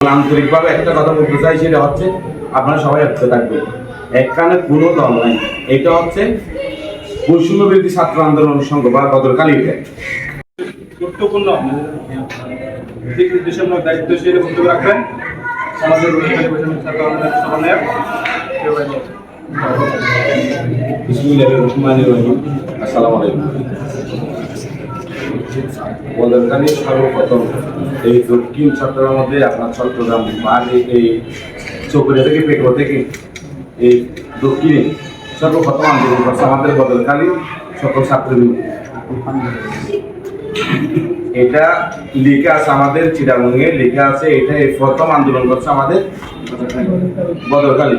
আন্তরিকভাবে একটা কথা বলতে চাই সেটা হচ্ছে আপনারা সবাই একসাথে থাকবেন এক কানে দল নাই। এটা হচ্ছে বৈষম্য ছাত্র আন্দোলন সংঘ বা বদরকালী গুরুত্বপূর্ণ। দায়িত্বশীল বক্তব্য রাখবেন। সমাজের ছাত্র আন্দোলনের সমন্বয়ক। বিসমিল্লাহির রহমানির রহিম। আসসালামু আলাইকুম। বদরকালী সর্বপ্রথম এই দক্ষিণ চট্টগ্রামের মধ্যে আপনার চট্টগ্রাম বা এই- চকরিয়া থেকে পেটুয়া থেকে এই দক্ষিণে সর্বপ্রথম আন্দোলন করছে আমাদের বদরকালী সকল ছাত্রবৃন্দ। এটা লেখা আছে আমাদের চিটাগঙ্গে, লেখা আছে এটা এই প্রথম আন্দোলন করছে আমাদের বদরকালী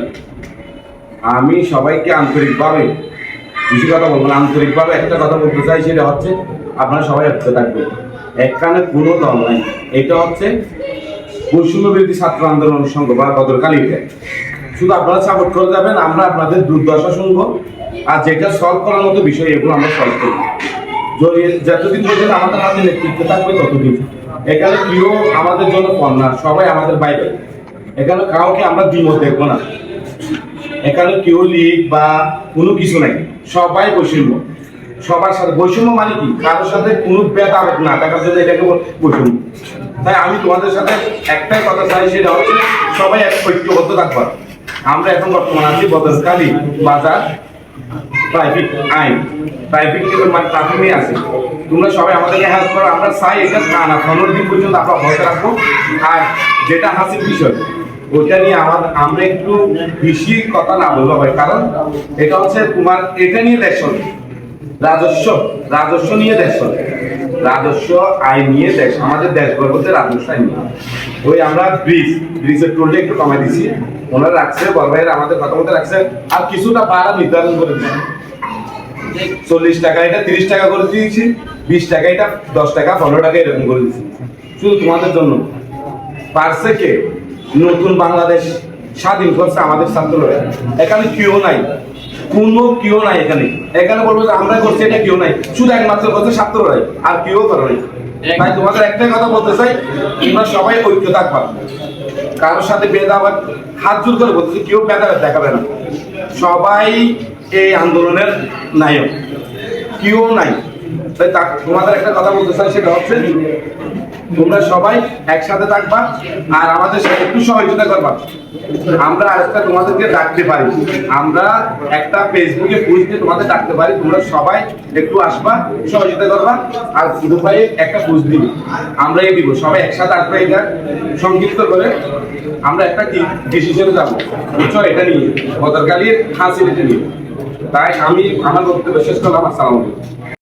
আমি সবাইকে আন্তরিকভাবে কিছু কথা বলব না, আন্তরিকভাবে একটা কথা বলতে চাই, সেটা হচ্ছে আপনারা সবাই একসাথে থাকবেন। এক কানে কোনো দল নাই। এটা হচ্ছে বৈষম্য ছাত্র আন্দোলন সংঘ বা বদরকালী শুধু আপনারা সাপোর্ট করে যাবেন, আমরা আপনাদের দুর্দশা শুনব। আর যেটা সলভ করার মতো বিষয়, এগুলো আমরা সলভ করব। যতদিন পর্যন্ত আমাদের হাতে নেতৃত্ব থাকবে, ততদিন। এখানে কেউ আমাদের জন্য না, সবাই আমাদের বাইরে। এখানে কাউকে আমরা দ্বিমত দেখব না। এখানে কেউ লিগ বা কোনো কিছু নাই। সবাই বৈষম্য। সবার সাথে বৈষম্য মানে কি? কারোর সাথে কোনো ভেদাভেদ না থাকার জন্য এটাকে বৈষম্য। তাই আমি তোমাদের সাথে একটাই কথা চাই, সেটা হচ্ছে সবাই এক ঐক্যবদ্ধ থাকবা। আমরা এখন বর্তমান আছি বদরকালী বাজার ট্রাফিক আইন। ট্রাফিক মানে ট্রাফিকই আছে। তোমরা সবাই আমাদেরকে হেল্প করো, আমরা চাই এটা না না পনেরো দিন পর্যন্ত আমরা ভয় রাখব। আর যেটা হাসির বিষয়, ওইটা নিয়ে আমার, আমরা একটু বেশি কথা না বলব কারণ এটা হচ্ছে তোমার, এটা নিয়ে চলে। রাজস্ব রাজস্ব নিয়ে দেশ। রাজস্ব আয় নিয়ে দেশ, আমাদের দেশ বলতে রাজস্ব আইন নিয়ে। ওই আমরা ব্রিজ ব্রিজের টোলটা একটু কমাই দিছি। ওনারা রাখছে, বড় আমাদের কথা মতো রাখছে। আর কিছুটা ভাড়া নির্ধারণ করে দিচ্ছে চল্লিশ টাকা এটা তিরিশ টাকা করে দিয়েছি, বিশ টাকা এটা দশ টাকা, পনেরো টাকা এরকম করে দিয়েছি শুধু তোমাদের জন্য। পারছে কে? নতুন বাংলাদেশ স্বাধীন করছে আমাদের ছাত্ররা। এখানে কেউ নাই। কোনো কেউ নাই এখানে। এখানে বলব যে আমরা করছি, এটা কেউ নাই। শুধু একমাত্র করছে ছাত্ররাই আর কেউ করে নাই। ভাই, তোমাদের একটাই কথা বলতে চাই, তোমরা সবাই ঐক্য থাকবা। কারোর সাথে ভেদাভেদ হাত জোর করে বলতেছে, কেউ ভেদাভেদ দেখাবে না। সবাই এই আন্দোলনের নায়ক। কেউ নাই। তাই তোমাদের একটা কথা বলতে চাই, সেটা হচ্ছে তোমরা সবাই একসাথে থাকবা আর আমাদের সাথে একটু সহযোগিতা করবা। আমরা আজকে তোমাদেরকে ডাকতে পারি। আমরা একটা ফেসবুকে পোস্ট দিয়ে তোমাদের ডাকতে পারি। তোমরা সবাই একটু আসবা, সহযোগিতা করবা আর শুধু একটা পোস্ট দিবি। আমরাই দিব। সবাই একসাথে আসবে এটা সংক্ষিপ্ত করে। আমরা একটা কি ডিসিশনে যাব। বুঝছ? এটা নিয়ে। গতকালের হাসির এটা নিয়ে। তাই আমি আমার বক্তব্য শেষ করলাম। আসসালামু আলাইকুম।